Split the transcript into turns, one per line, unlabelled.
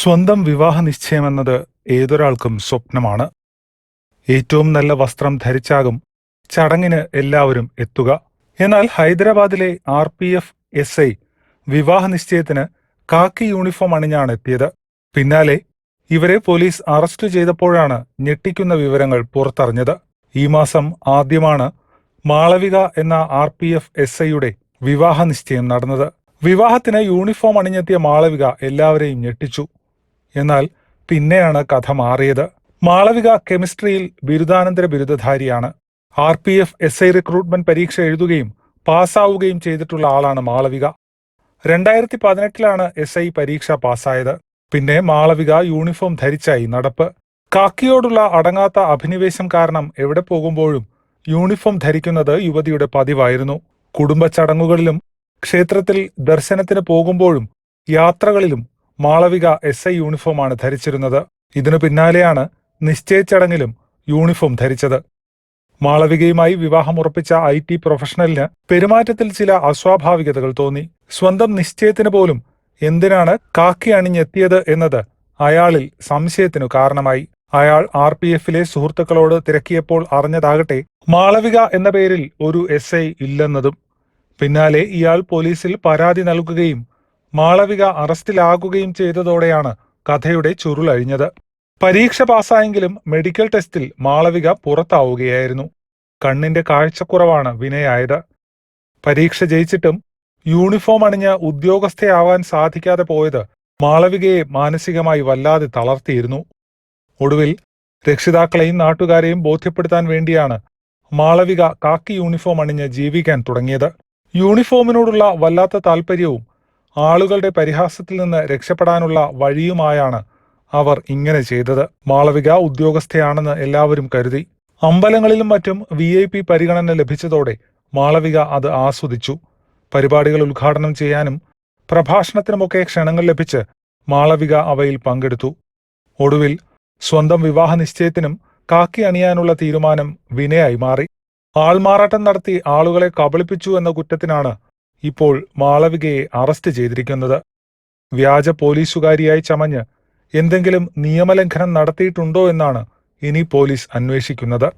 സ്വന്തം വിവാഹ നിശ്ചയമെന്നത് ഏതൊരാൾക്കും സ്വപ്നമാണ്. ഏറ്റവും നല്ല വസ്ത്രം ധരിച്ചാകും ചടങ്ങിന് എല്ലാവരും എത്തുക. എന്നാൽ ഹൈദരാബാദിലെ R P F S I വിവാഹ നിശ്ചയത്തിന് കാക്കി യൂണിഫോം അണിഞ്ഞാണ് എത്തിയത്. പിന്നാലെ ഇവരെ പോലീസ് അറസ്റ്റ് ചെയ്തപ്പോഴാണ് ഞെട്ടിക്കുന്ന വിവരങ്ങൾ പുറത്തറിഞ്ഞത്. ഈ മാസം ആദ്യമാണ് മാളവിക എന്ന ആർ പി എഫ് എസ് ഐയുടെ വിവാഹ നിശ്ചയം നടന്നത്. വിവാഹത്തിന് യൂണിഫോം അണിഞ്ഞെത്തിയ മാളവിക എല്ലാവരെയും ഞെട്ടിച്ചു. എന്നാൽ പിന്നെയാണ് കഥ മാറിയത്. മാളവിക കെമിസ്ട്രിയിൽ ബിരുദാനന്തര ബിരുദധാരിയാണ്. R P F S I recruitment പരീക്ഷ എഴുതുകയും പാസ്സാവുകയും ചെയ്തിട്ടുള്ള ആളാണ് മാളവിക. രണ്ടായിരത്തി പതിനെട്ടിലാണ് എസ് ഐ പരീക്ഷ പാസ്സായത്. പിന്നെ മാളവിക യൂണിഫോം ധരിച്ചായി നടപ്പ്. കാക്കിയോടുള്ള അടങ്ങാത്ത അഭിനിവേശം കാരണം എവിടെ പോകുമ്പോഴും യൂണിഫോം ധരിക്കുന്നത് യുവതിയുടെ പതിവായിരുന്നു. കുടുംബ ചടങ്ങുകളിലും ക്ഷേത്രത്തിൽ ദർശനത്തിന് പോകുമ്പോഴും യാത്രകളിലും മാളവിക എസ് ഐ യൂണിഫോമാണ് ധരിച്ചിരുന്നത്. ഇതിനു പിന്നാലെയാണ് നിശ്ചയച്ചടങ്ങിലും യൂണിഫോം ധരിച്ചത്. മാളവികയുമായി വിവാഹം ഉറപ്പിച്ച ഐ ടി പ്രൊഫഷണലിന് പെരുമാറ്റത്തിൽ ചില അസ്വാഭാവികതകൾ തോന്നി. സ്വന്തം നിശ്ചയത്തിന് പോലും എന്തിനാണ് കാക്കി അണിഞ്ഞെത്തിയത് എന്നത് അയാളിൽ സംശയത്തിനു കാരണമായി. അയാൾ ആർ പി എഫിലെ സുഹൃത്തുക്കളോട് തിരക്കിയപ്പോൾ അറിഞ്ഞതാകട്ടെ മാളവിക എന്ന പേരിൽ ഒരു എസ് ഐ ഇല്ലെന്നതും. പിന്നാലെ ഇയാൾ പോലീസിൽ പരാതി നൽകുകയും മാളവിക അറസ്റ്റിലാകുകയും ചെയ്തതോടെയാണ് കഥയുടെ ചുരുളഴിഞ്ഞത് പരീക്ഷ പാസായെങ്കിലും മെഡിക്കൽ ടെസ്റ്റിൽ മാളവിക പുറത്താവുകയായിരുന്നു. കണ്ണിന്റെ കാഴ്ചക്കുറവാണ് വിനയായത്. പരീക്ഷ ജയിച്ചിട്ടും യൂണിഫോം അണിഞ്ഞ് ഉദ്യോഗസ്ഥയാവാൻ സാധിക്കാതെ പോയത് മാളവികയെ മാനസികമായി വല്ലാതെ തളർത്തിയിരുന്നു. ഒടുവിൽ രക്ഷിതാക്കളെയും നാട്ടുകാരെയും ബോധ്യപ്പെടുത്താൻ വേണ്ടിയാണ് മാളവിക കാക്കി യൂണിഫോം അണിഞ്ഞ് ജീവിക്കാൻ തുടങ്ങിയത്. യൂണിഫോമിനോടുള്ള വല്ലാത്ത താല്പര്യവും ആളുകളുടെ പരിഹാസത്തിൽ നിന്ന് രക്ഷപ്പെടാനുള്ള വഴിയുമായാണ് അവർ ഇങ്ങനെ ചെയ്തത്. മാളവിക ഉദ്യോഗസ്ഥയാണെന്ന് എല്ലാവരും കരുതി. അമ്പലങ്ങളിലും മറ്റും വി ഐ പി പരിഗണന ലഭിച്ചതോടെ മാളവിക അത് ആസ്വദിച്ചു. പരിപാടികൾ ഉദ്ഘാടനം ചെയ്യാനും പ്രഭാഷണത്തിനുമൊക്കെ ക്ഷണങ്ങൾ ലഭിച്ച് മാളവിക അവയിൽ പങ്കെടുത്തു. ഒടുവിൽ സ്വന്തം വിവാഹ നിശ്ചയത്തിനും കാക്കി അണിയാനുള്ള തീരുമാനം വിനയായി മാറി. ആൾമാറാട്ടം നടത്തി ആളുകളെ കബളിപ്പിച്ചു എന്ന കുറ്റത്തിനാണ് ഇപ്പോൾ മാളവികയെ അറസ്റ്റ് ചെയ്തിരിക്കുന്നത്. വ്യാജ പോലീസുകാരിയായി ചമഞ്ഞ് എന്തെങ്കിലും നിയമലംഘനം നടത്തിയിട്ടുണ്ടോ എന്നാണ് ഇനി പോലീസ് അന്വേഷിക്കുന്നത്.